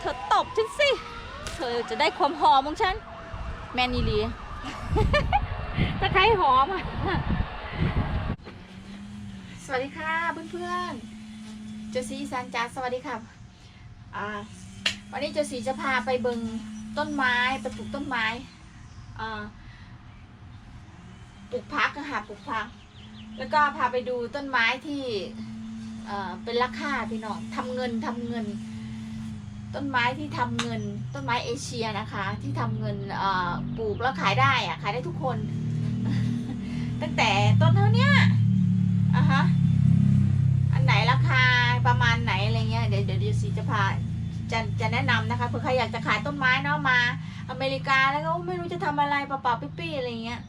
เธอตบฉันสิ เธอจะได้ความหอมของฉัน แมนอีลีตะไคร้หอมอะสวัสดีค่ะเพื่อนๆเจสีสันจ้าสวัสดีค่ะอ่าวันนี้เจสีจะพาไปเบิงต้นไม้ไปปลูกต้นไม้ปลูกพักอะค่ะปลูกพัก แล้วก็พาไปดูต้นไม้ที่เป็นราคาพี่น้องทำเงินทำเงิน ต้นไม้ที่ทำเงินต้นไม้เอเชียนะคะ ที่ทำเงินปลูกแล้วขายได้อะขายได้ทุกคน ตั้งแต่ต้นเท่านี้อะฮะอันไหนราคาประมาณไหนอะไรเงี้ยเดี๋ยวเดี๋ยวสีจะพาจะจะแนะนำนะคะเผื่อใครอยากจะขายต้นไม้เนาะมา อเมริกาแล้วก็ไม่รู้จะทำอะไรเปล่าๆปี้ๆอะไรเงี้ย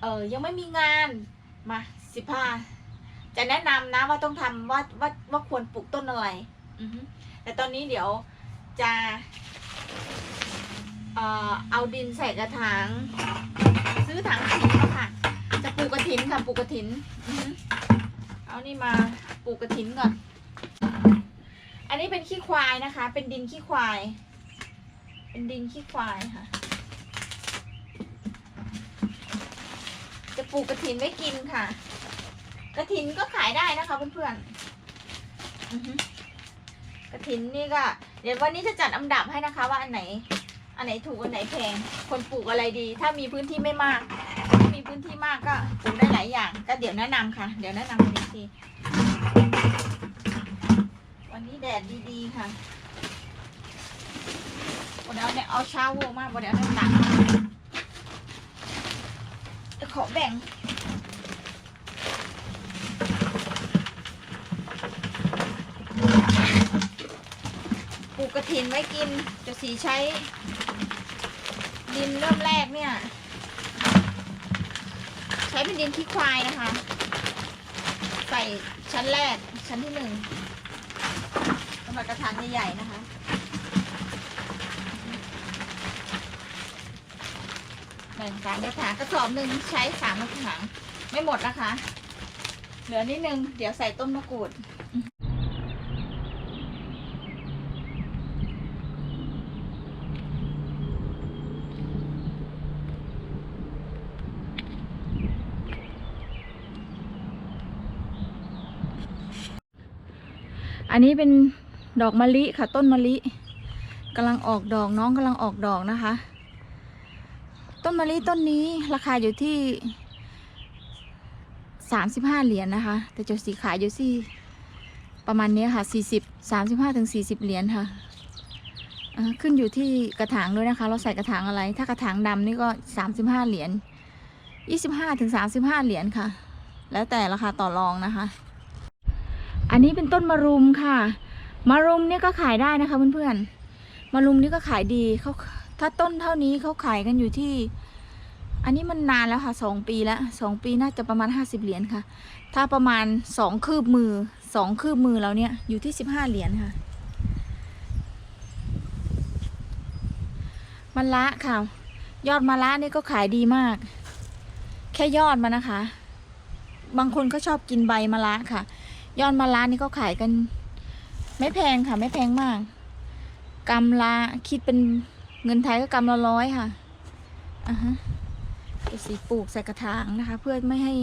เออยังไม่มีงานมาสิพาจะแนะนำนะว่าต้องทำว่าว่าว่าควรปลูกต้นอะไร อือ แต่ตอนนี้เดี๋ยวจะเอ่อเอาดินใส่กระถาง ซื้อถังสีมาค่ะ จะปลูกกระถินค่ะปลูกกระถินอือฮึเอานี่มาปลูกกระถินก่อน อันนี้เป็นขี้ควายนะคะ เป็นดินขี้ควาย เป็นดินขี้ควายค่ะ จะปลูกกระถินไว้กินค่ะ กระถินก็ขายได้นะคะเพื่อนๆอือ กระถินนี่ก็เดี๋ยววันนี้จะจัดอันดับให้นะคะว่าอันไหน อันไหนถูกอันไหนแพง คนปลูกอะไรดี ถ้ามีพื้นที่ไม่มาก ถ้ามีพื้นที่มากก็ปลูกได้หลายอย่าง ก็เดี๋ยวแนะนำค่ะ เดี๋ยวแนะนำวันนี้ทีวันนี้แดดดีๆค่ะวันเดี๋ยวเนี่ยเอาเช้าโวมากวันเดี๋ยวเอาตักขอแบ่ง กกระถินไว้กินจะสีใช้ ดินเริ่มแรกเนี่ย ใช้เป็นดินขี้ควายนะคะ ใส่ชั้นแรกชั้นที่หนึ่งสำหรับกระถางใหญ่ๆนะคะแบ่งสามกระถางกระสอบหนึ่งใช้สามกระถางไม่หมดนะคะ เหลือนิดนึง เดี๋ยวใส่ต้นมะกรูด อันนี้เป็นดอกมะลิค่ะ ต้นมะลิกำลังออกดอกน้องกำลังออกดอกนะคะ ต้นมะลิต้นนี้ราคาอยู่ที่สามสิบห้าเหรียญนะคะ แต่จะสีขายอยู่ที่ประมาณนี้ค่ะสี่สิบสามสิบห้าถึงสี่สิบเหรียญค่ะขึ้นอยู่ที่กระถางด้วยนะคะ เราใส่กระถางอะไร ถ้ากระถางดำนี่ก็สามสิบห้าเหรียญยี่สิบห้าถึงสามสิบห้าเหรียญค่ะ แล้วแต่ราคาต่อรองนะคะ อันนี้เป็นต้นมะรุมค่ะ มะรุมเนี่ยก็ขายได้นะคะเพื่อนๆมะรุมนี่ก็ขายดีเขาถ้าต้นเท่านี้เขาขายกันอยู่ที่ อันนี้มันนานแล้วค่ะสองปีแล้วสองปีน่าจะประมาณห้าสิบเหรียญค่ะ ถ้าประมาณสองคืบมือสองคืบมือเราเนี่ยอยู่ที่สิบห้าเหรียญค่ะมะละค่ะ ยอดมะละนี่ก็ขายดีมาก แค่ยอดมันนะคะ บางคนก็ชอบกินใบมะละค่ะ ยอดมะระนี่ก็ขายกัน ไม่แพงค่ะ ไม่แพงมากกำละคิดเป็นเงินไทยก็กำละร้อยค่ะอ่าฮะจะสีปลูกใส่กระถางนะคะ เพื่อไม่ให้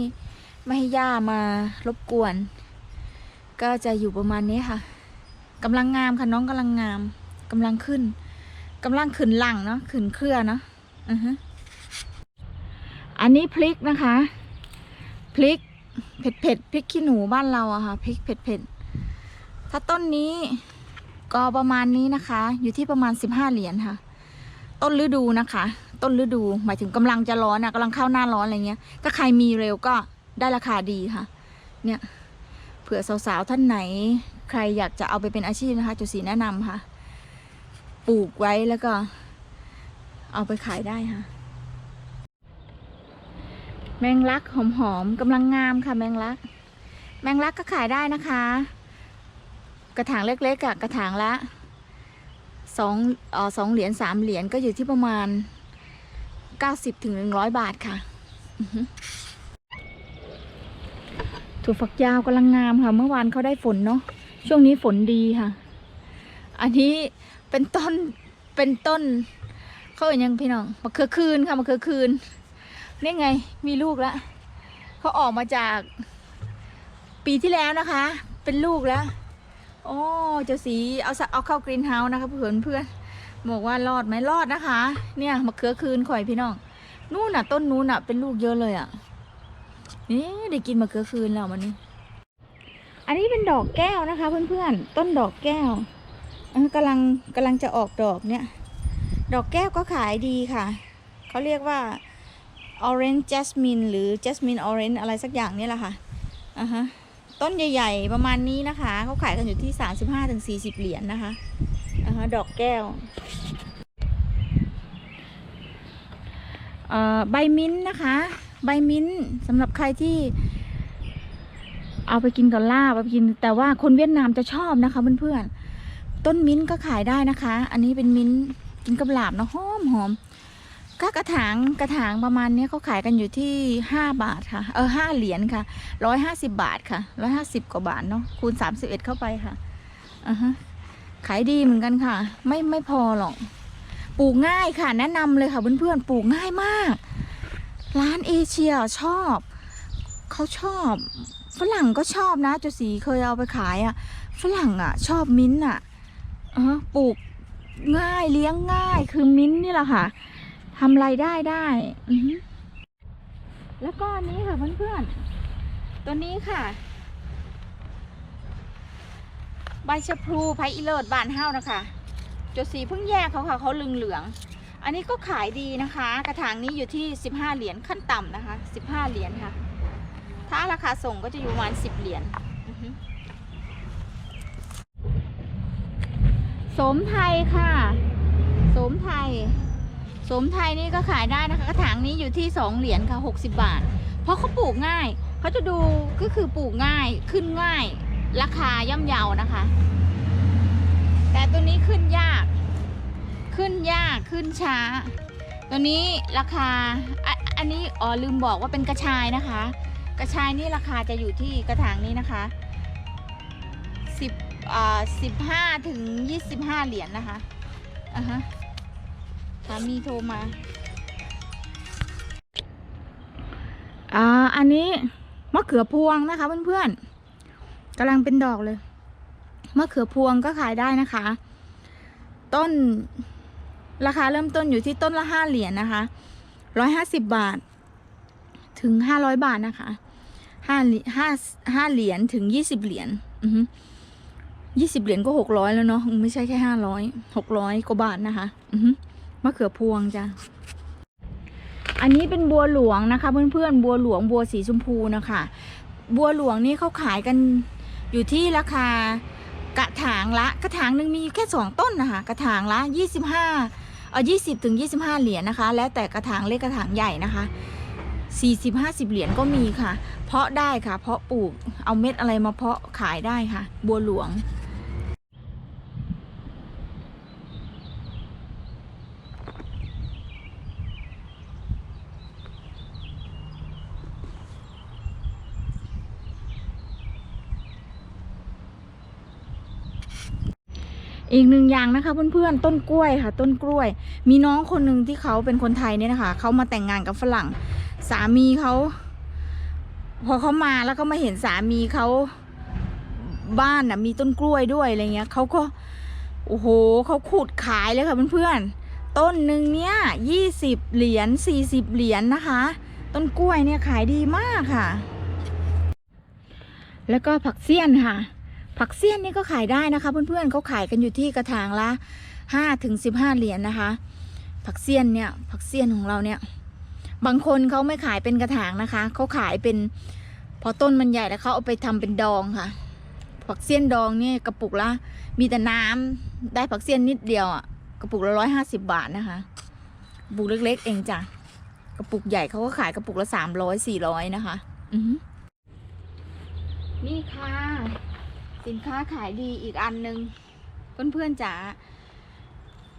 ไม่ให้หญ้ามารบกวน ก็จะอยู่ประมาณนี้ค่ะกำลังงามค่ะน้องกำลังงามกำลังขึ้นกำลังขึ้นหลังเนาะขึ้นเครือเนาะอือฮะอันนี้พริกนะคะ พริก เผ็ดเผ็ดพริกขี้หนูบ้านเราอะค่ะพริกเผ็ดเผ็ดถ้าต้นนี้ก็ประมาณนี้นะคะ อยู่ที่ประมาณสิบห้าเหรียญค่ะ ต้นฤดูนะคะ ต้นฤดูหมายถึงกำลังจะร้อนอะกำลังเข้าหน้าร้อนอะไรเงี้ย ถ้าใครมีเร็วก็ได้ราคาดีค่ะ เนี่ยเผื่อสาวๆท่านไหน ใครอยากจะเอาไปเป็นอาชีพนะคะ จุสีแนะนำค่ะ ปลูกไว้แล้วก็ เอาไปขายได้ค่ะ แมงลักหอมๆกำลังงามค่ะแมงลัก แมงลักก็ขายได้นะคะ กระถางเล็กๆอะกระถางละสองออสองเหรียญสามเหรียญก็อยู่ที่ประมาณเก้าสิบถึงหนึ่งร้อยบาทค่ะถั่วฝักยาวกำลังงามค่ะ เมื่อวานเขาได้ฝนเนาะช่วงนี้ฝนดีค่ะ อันนี้เป็นต้นเป็นต้นเขาเอ่ยยังพี่น้องมะเขือคืนค่ะมะเขือคืน นี่ไงมีลูกแล้วเขาออกมาจาก ปีที่แล้วนะคะ เป็นลูกแล้ว โอ้เจ้าสีเอาเอาเข้ากรีนเฮาส์นะคะเพื่อนเพื่อนบอกว่ารอดไหมรอดนะคะ เนี่ยมะเขือคืนข่อยพี่น้องนู่นน่ะ ต้นนู้นน่ะ เป็นลูกเยอะเลยอะนี่ได้กินมะเขือคืนแล้วมันนี้อันนี้เป็นดอกแก้วนะคะ เพื่อนๆต้นดอกแก้วเออกำลังกำลังจะออกดอกเนี่ย ดอกแก้วก็ขายดีค่ะเขาเรียกว่า orange jasmine หรือ jasmine orange อะไรสักอย่างเนี่ยแหละค่ะอ่าฮะต้นใหญ่ ๆ ประมาณนี้นะคะเขาขายกันอยู่ที่ 35-40ถึง40เหรียญนะคะอ่าฮะดอกแก้วอ่อใบมิ้นท์นะคะ ใบมิ้นท์สำหรับใครที่เอาไปกินกับลาบเอาไปกิน แต่ว่าคนเวียดนามจะชอบนะคะเพื่อนๆต้นมิ้นท์ก็ขายได้นะคะ อันนี้เป็นมิ้นท์กินกับลาบเนะหอมหอม ก็กระถางกระถางประมาณนี้เขาขายกันอยู่ที่ห้าบาทค่ะ เออห้าเหรียญค่ะร้อยห้าสิบบาทค่ะร้อยห้าสิบกว่าบาทเนาะคูณสามสิบเอ็ดเข้าไปค่ะอ่าฮะขายดีเหมือนกันค่ะ ไม่ไม่พอหรอกปลูกง่ายค่ะ แนะนำเลยค่ะเพื่อนๆปลูกง่ายมาก ร้านเอเชียชอบเขาชอบฝรั่งก็ชอบนะจุสีเคยเอาไปขายอะ่ะฝรั่งอะ ชอบมิ้นท์อะเออปลูกง่ายเลี้ยงง่ายคือมิ้นท์นี่แหละค่ะ ทำไรายได้ได้อือหือแล้วก็อันนี้ค่ะเพื่อนๆ ตัวนี้ค่ะ ใบชะพลูไพอีเลิศบานเฮ้านะคะจุสีเพิ่งแยกเขาค่ะเขาเหลืองเหลืองๆอันนี้ก็ขายดีนะคะ กระถางนี้อยู่ที่ 15 เหรียญขั้นต่ำนะคะ 15 เหรียญค่ะ ถ้าราคาส่งก็จะอยู่ประมาณ 10 เหรียญอือฮึสมไทยค่ะ สมไทย สมไทยนี่ก็ขายได้นะคะกระถางนี้อยู่ที่ 2 เหรียญค่ะ 60 บาท เพราะเขาปลูกง่าย เขาจะดูก็คือปลูกง่ายขึ้นง่าย ราคาย่อมเยานะคะ แต่ตัวนี้ขึ้นยาก ขึ้นยากขึ้นช้า ตัวนี้ราคาออันนี้อ๋อลืมบอกว่าเป็นกระชายนะคะ กระชายนี่ราคาจะอยู่ที่กระถางนี้นะคะสิบอ่าสิบห้าถึงยี่สิบห้าเหรียญนะคะอะฮะ สามีโทรมา อ่า อันนี้มะเขือพวงนะคะเพื่อนๆกำลังเป็นดอกเลย มะเขือพวงก็ขายได้นะคะ ต้นราคาเริ่มต้นอยู่ที่ต้นละห้าเหรียญนะคะร้อยห้าสิบบาท ถึงห้าร้อยบาทนะคะห้าห้าห้าเหรียญถึงยี่สิบเหรียญยี่สิบเหรียญก็หกร้อยแล้วเนาะไม่ใช่แค่ห้าร้อยหกร้อยกว่าบาทนะคะ อือ มะเขือพวงจ้ะอันนี้เป็นบัวหลวงนะคะ เพื่อนๆบัวหลวงบัวสีชมพูนะคะบัวหลวงนี่เขาขายกันอยู่ที่ราคากระถางละกระถางหนึ่งมีแค่สองต้นนะคะกระถางละยี่สิบห้าเออยี่สิบถึงยี่สิบห้าเหรียญนะคะ แล้วแต่กระถางเล็กกระถางใหญ่นะคะสี่สิบห้าสิบเหรียญก็มีค่ะ เพาะได้ค่ะ เพาะปลูกเอาเม็ดอะไรมาเพาะขายได้ค่ะ บัวหลวง อีกหนึ่งอย่างนะคะเพื่อนๆต้นกล้วยค่ะ ต้นกล้วย มีน้องคนหนึ่งที่เขาเป็นคนไทยเนี่ยนะคะเขามาแต่งงานกับฝรั่ง สามีเขาพอเขามาแล้วก็มาเห็นสามีเขาบ้านน่ะมีต้นกล้วยด้วยอะไรเงี้ยเขาก็โอ้โหเขาขุดขายเลยค่ะเพื่อนๆต้นหนึ่งเนี้ยยี่สิบเหรียญสี่สิบเหรียญนะคะ ต้นกล้วยเนี่ยขายดีมากค่ะ แล้วก็ผักเสี้ยนค่ะ ผักเสี้ยนนี่ก็ขายได้นะคะเพื่อนๆเขาขายกันอยู่ที่กระถางละห้าถึงสิบห้าเหรียญนะคะ ผักเสี้ยนเนี่ยผักเสี้ยนของเราเนี่ยบางคนเขาไม่ขายเป็นกระถางนะคะเขาขายเป็นพอต้นมันใหญ่แล้วเขาเอาไปทำเป็นดองค่ะ ผักเสี้ยนดองเนี่ยกระปุกละมีแต่น้ำได้ผักเสี้ยนนิดเดียวอะกระปุกละร้อยห้าสิบบาทนะคะกระปุกเล็ก ๆ เองจ้ะกระปุกใหญ่เขาก็ขายกระปุกละสามร้อยสี่ร้อยนะคะ อือนี่ค่ะ สินค้าขายดีอีกอันหนึ่งเพื่อนๆจ๋า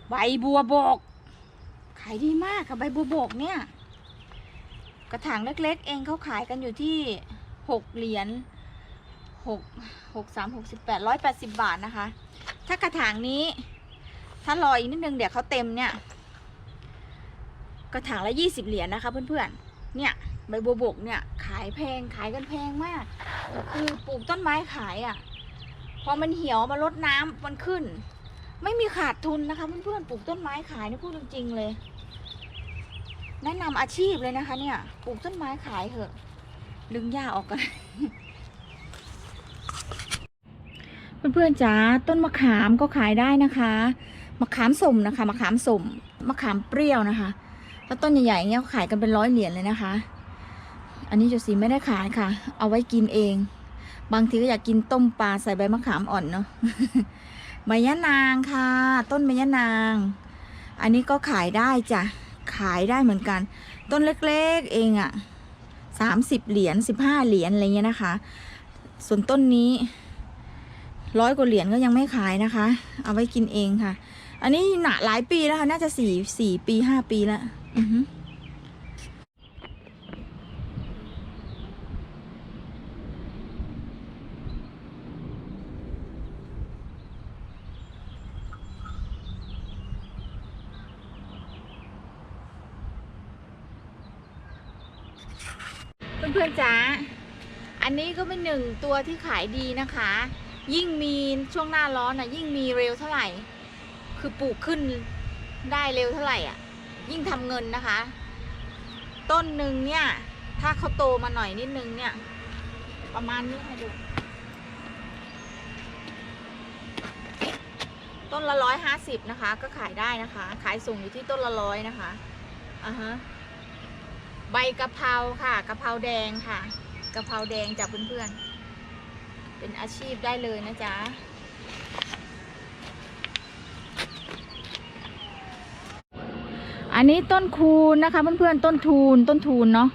ใบบัวบก ขายดีมากค่ะใบบัวบกเนี่ย กระถางเล็กๆ เองเขาขายกันอยู่ที่หกเหรียญหกหกสามหกสิบแปดร้อยแปดสิบบาทนะคะ ถ้ากระถางนี้ ถ้ารออีกนิดนึงเดี๋ยวเขาเต็มเนี่ย กระถางละยี่สิบเหรียญนะคะ เพื่อนๆ เนี่ยใบบัวบกเนี่ยขายแพงขายกันแพงมาก คือปลูกต้นไม้ขายอะ่ะ พอมันเหี่ยวมาลดน้ำมันขึ้น ไม่มีขาดทุนนะคะเพื่อนๆปลูกต้นไม้ขายนี่พูดจริงๆเลย แนะนำอาชีพเลยนะคะ เนี่ยปลูกต้นไม้ขายเถอะ ดึงหญ้าออกกันเพื่อนๆจ๋าต้นมะขามก็ขายได้นะคะ มะขามสมนะคะ มะขามสมมะขามเปรี้ยวนะคะแล้วต้นใหญ่ๆเงี้ยขายกันเป็นร้อยเหรียญเลยนะคะ อันนี้เจสีไม่ได้ขายค่ะ เอาไว้กินเอง บางทีก็อยากกินต้มปลาใส่ใบมะขามอ่อนเนาะใบยะนางค่ะ ต้นใบยะนาง อันนี้ก็ขายได้จ้ะ ขายได้เหมือนกัน ต้นเล็กๆเองอะสามสิบเหรียญสิบห้าเหรียญอะไรเงี้ยนะคะ ส่วนต้นนี้ร้อยกว่าเหรียญก็ยังไม่ขายนะคะ เอาไว้กินเองค่ะ อันนี้หนาหลายปีแล้วค่ะ น่าจะสี่สี่ปีห้าปีแล้วอือฮึเพื่อนๆจ๋า อั นี้ก็เป็นหนึ่งตัวที่ขายดีนะคะ ยิ่งมีช่วงหน้าร้อนอะยิ่งมีเร็วเท่าไหร่ คือปลูกขึ้นได้เร็วเท่าไหร่อะ ยิ่งทำเงินนะคะ ต้นหนึ่งเนี่ย ถ้าเขาโตมาหน่อยนิดนึงเนี่ย ประมาณนี้ให้ดู ต้นละร้อยห้าสิบนะคะ ก็ขายได้นะคะ ขายส่งอยู่ที่ต้นละร้อยนะคะอ่าฮะใบกะเพราค่ะกะเพราแดงค่ะ กะเพราแดงจากเพื่อนๆ เป็นอาชีพได้เลยนะจ๊ะ อันนี้ต้นคูณนะคะเพื่อนๆ ต้นทูนต้นทูนเนาะ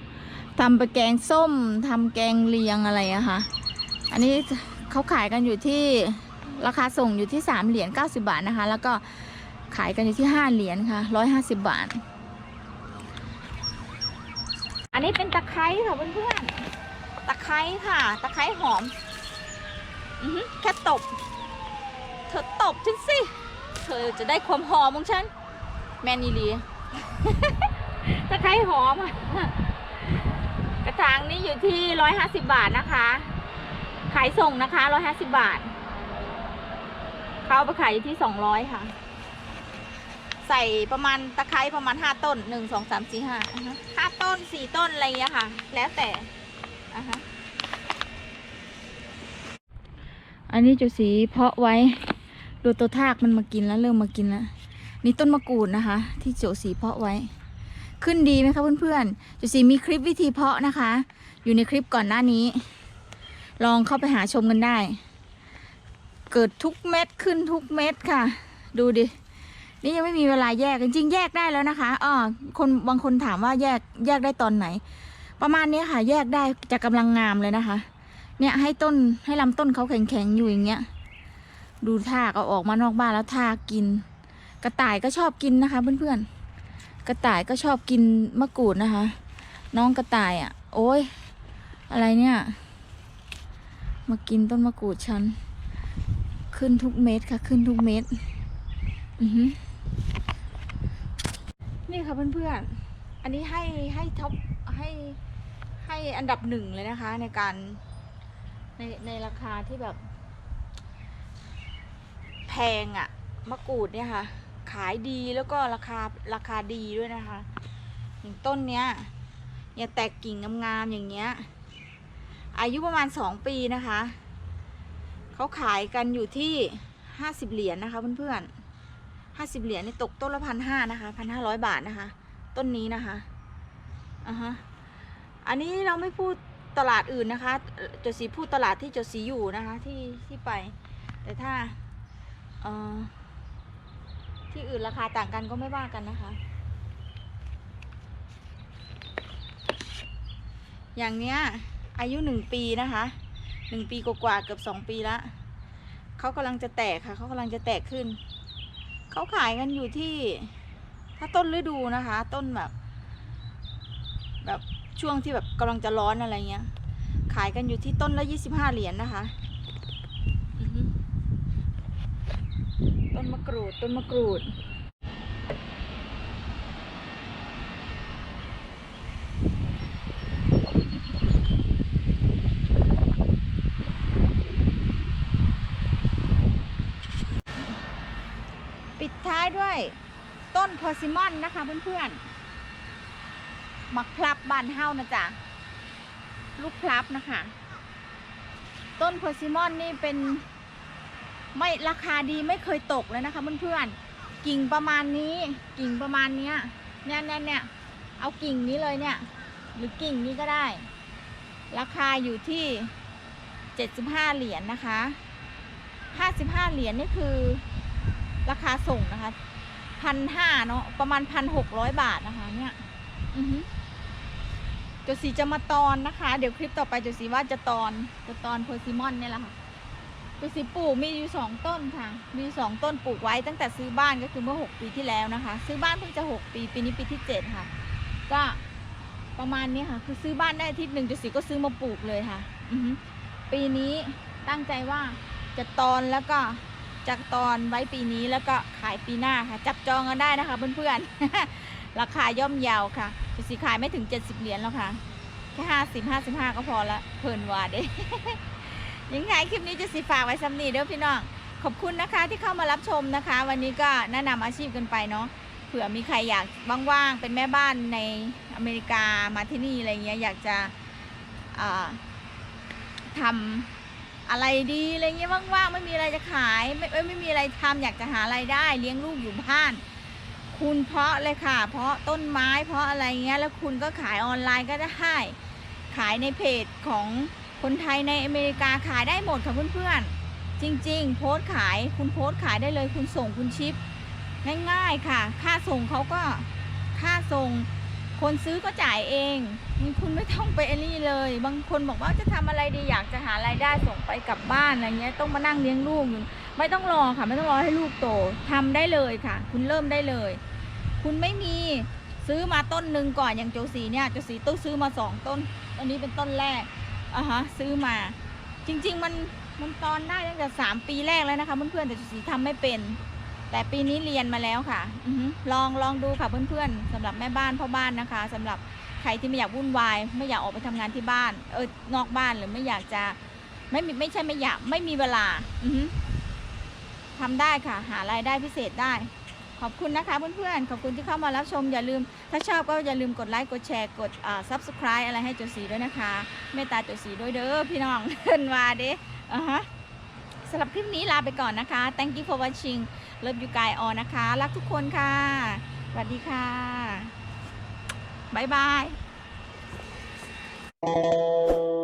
ทำไปแกงส้มทำแกงเลียงอะไรอะค่ะ อันนี้เขาขายกันอยู่ที่ราคาส่งอยู่ที่ 3 เหรียญ90 บาทนะคะ แล้วก็ขายกันอยู่ที่ 5 เหรียญค่ะ 150 บาท อันนี้เป็นตะไคร้ค่ะเพื่อนๆ ตะไคร้ค่ะ ตะไคร้หอมอือแค่ตบ เธอตบฉันสิ เธอจะได้ความหอมของฉัน แมนอีลีตะไคร้หอม กระถางนี้อยู่ที่ร้อยห้าสิบาทนะคะ ขายส่งนะคะร้อยห้าสิบาท เขาเอาไปขายอยู่ที่สองร้อยค่ะ ใส่ประมาณตะไคร้ประมาณห้าต้นหนึ่งสองสามสี่ห้าห้าต้นสี่ต้นอะไรอย่างเงี้ยค่ะ แล้วแต่ อันนี้จุสีเพาะไว้ ดูตัวทากมันมากินแล้วเริ่มมากินแล้วนี่ต้นมะกรูดนะคะ ที่โจสีเพาะไว้ ขึ้นดีไหมคะเพื่อนๆจุสีมีคลิปวิธีเพาะนะคะ อยู่ในคลิปก่อนหน้านี้ ลองเข้าไปหาชมกันได้ เกิดทุกเม็ดขึ้นทุกเม็ดค่ะ ดูดินี่ยังไม่มีเวลาแยกจริงๆแยกได้แล้วนะคะอ๋อคนบางคนถามว่าแยกแยกได้ตอนไหน ประมาณนี้ค่ะ แยกได้จะกำลังงามเลยนะคะ เนี่ยให้ต้นให้ลำต้นเขาแข็งๆอยู่อย่างเงี้ย ดูทากเอาออกมานอกบ้านแล้วทากิน กระต่ายก็ชอบกินนะคะเพื่อนๆ กระต่ายก็ชอบกินมะกรูดนะคะ น้องกระต่ายอะ โอ้ยอะไรเนี่ย มากินต้นมะกรูดฉัน ขึ้นทุกเม็ดค่ะ ขึ้นทุกเม็ดอือหือนี่ค่ะเพื่อนๆ อันนี้ให้ให้ท็อป ให้ให้อันดับหนึ่งเลยนะคะ ในการในในราคาที่แบบ แพงอะมะกรูดเนี่ยค่ะ ขายดีแล้วก็ราคาราคาดีด้วยนะคะอย่างต้นเนี้ยอย่าแตกกิ่งงามๆอย่างเงี้ย อายุประมาณสองปีนะคะ เขาขายกันอยู่ที่ห้าสิบเหรียญนะคะเพื่อนๆห้าสิบเหรียญนี่ตกต้นละพันห้านะคะพันห้าร้อยบาทนะคะ ต้นนี้นะคะ อ่าฮะอันนี้เราไม่พูดตลาดอื่นนะคะเจดสีพูดตลาดที่เจดสีอยู่นะคะที่ที่ไป แต่ถ้าเอ่อที่อื่นราคาต่างกันก็ไม่ว่ากันนะคะ อย่างเนี้ยอายุหนึ่งปีนะคะหนึ่งปีกว่าเกือบสองปีละเขากำลังจะแตกค่ะเขากำลังจะแตกขึ้น เขาขายกันอยู่ที่ ถ้าต้นฤดูนะคะ ต้นแบบ แบบช่วงที่แบบกำลังจะร้อนอะไรเงี้ย ขายกันอยู่ที่ต้นละยี่สิบห้าเหรียญนนะคะ ต้นมะกรูด ต้นมะกรูด ปิดท้ายด้วยต้นพอซิมอนนะคะเพื่อนๆ มักพลับบานเฮานะจ๊ะ ลูกพลับนะคะ ต้นเพอร์ซิมอนนี่เป็นไม่ราคาดีไม่เคยตกเลยนะคะเพื่อนๆ กิ่งประมาณนี้ กิ่งประมาณเนี้ยเนี่ยเนี่ยเนี่ยเอากิ่งนี้เลยเนี่ย หรือกิ่งนี้ก็ได้ ราคาอยู่ที่75เหรียญนนะคะ55เหรียญนี่คือราคาส่งนะคะพันห้าเนาะประมาณพันหกร้อยบาทนะคะเนี่ย จดสีจะมาตอนนะคะ เดี๋ยวคลิปต่อไปจดสีว่าจะตอนจะตอนเพอร์ซิมอนเนี่ยแหละค่ะจดสีปลูกมีอยู่สองต้นค่ะ มีสองต้นปลูกไว้ตั้งแต่ซื้อบ้านก็คือเมื่อหกปีที่แล้วนะคะ ซื้อบ้านเพิ่งจะหกปีปีนี้ปีที่เจ็ดค่ะ ก็ประมาณนี้ค่ะ คือซื้อบ้านได้อาทิตย์หนึ่งจดสีก็ซื้อมาปลูกเลยค่ะ อืปีนี้ตั้งใจว่าจะตอนแล้วก็จากตอนไว้ปีนี้แล้วก็ขายปีหน้าค่ะ จับจองกันได้นะคะเพื่อนๆ ราคาย่อมเยาวค่ะจะสีขายไม่ถึง 70 เหรียญแล้วค่ะ แค่ห้าสิบห้าสิบห้าก็พอละเพลินวาเด้ยังไงคลิปนี้จะสีฝากไว้ซ้ำนี่เด้อพี่น้อง ขอบคุณนะคะที่เข้ามารับชมนะคะ วันนี้ก็แนะนำอาชีพกันไปเนาะเผื่อมีใครอยากว่างๆเป็นแม่บ้านในอเมริกามาที่นี่อะไรเงี้ยอยากจะอ่าทำอะไรดีอะไรเงี้ยว่างๆไม่มีอะไรจะขายไม่ไม่ไม่มีอะไรทำอยากจะหาไรายได้ เลี้ยงลูกอยู่บ้าน คุณเพาะเลยค่ะ เพาะต้นไม้เพาะอะไรเงี้ย แล้วคุณก็ขายออนไลน์ก็ได้ ขายในเพจของคนไทยในอเมริกาขายได้หมดค่ะเพื่อนๆ จริง ๆ โพสต์ขายคุณโพสต์ขายได้เลยคุณส่งคุณชิป ง่ายๆค่ะ ค่าส่งเขาก็ค่าส่ง คนซื้อก็จ่ายเองคุณไม่ต้องไปอนนี้เลย บางคนบอกว่าจะทำอะไรดีอยากจะหารายได้ส่งไปกลับบ้านอะไรเงี้ยต้องมานั่งเลี้ยงลูกอยู่ไม่ต้องรอค่ะ ไม่ต้องรอให้ลูกโตทำได้เลยค่ะ คุณเริ่มได้เลย คุณไม่มีซื้อมาต้นหนึ่งก่อนอย่างโจสีเนี่ยโจสีต้องซื้อมาสองต้นอันนี้เป็นต้นแรกอะฮะซื้อมา จริง ๆ มันมันตอนได้ตั้งแต่สามปีแรกแล้วนะคะเพื่อนๆแต่โจสีทำไม่เป็น แต่ปีนี้เรียนมาแล้วค่ะอลองลองดูค่ะเพื่อนๆสำหรับแม่บ้านพ่อบ้านนะคะสำหรับใครที่ไม่อยากวุ่นวาย ไม่อยากออกไปทำงานที่บ้าน เออนอกบ้านหรือไม่อยากจะไม่ไม่ใช่ไม่อยากไม่มีเวลา อือฮึทำได้ค่ะ หารายได้พิเศษได้ ขอบคุณนะคะเพื่อนๆ ขอบคุณที่เข้ามารับชมอย่าลืม ถ้าชอบก็อย่าลืมกดไลค์กดแชร์กดอ่า subscribe อะไรให้โจสีด้วยนะคะเมตตาโจสีด้วยเด้อพี่น้องเดินมาเด้อะฮะสำหรับคลิปนี้ลาไปก่อนนะคะ thank you for watching เลิฟยูกายออนะคะ รักทุกคนค่ะสวัสดีค่ะบ๊ายบาย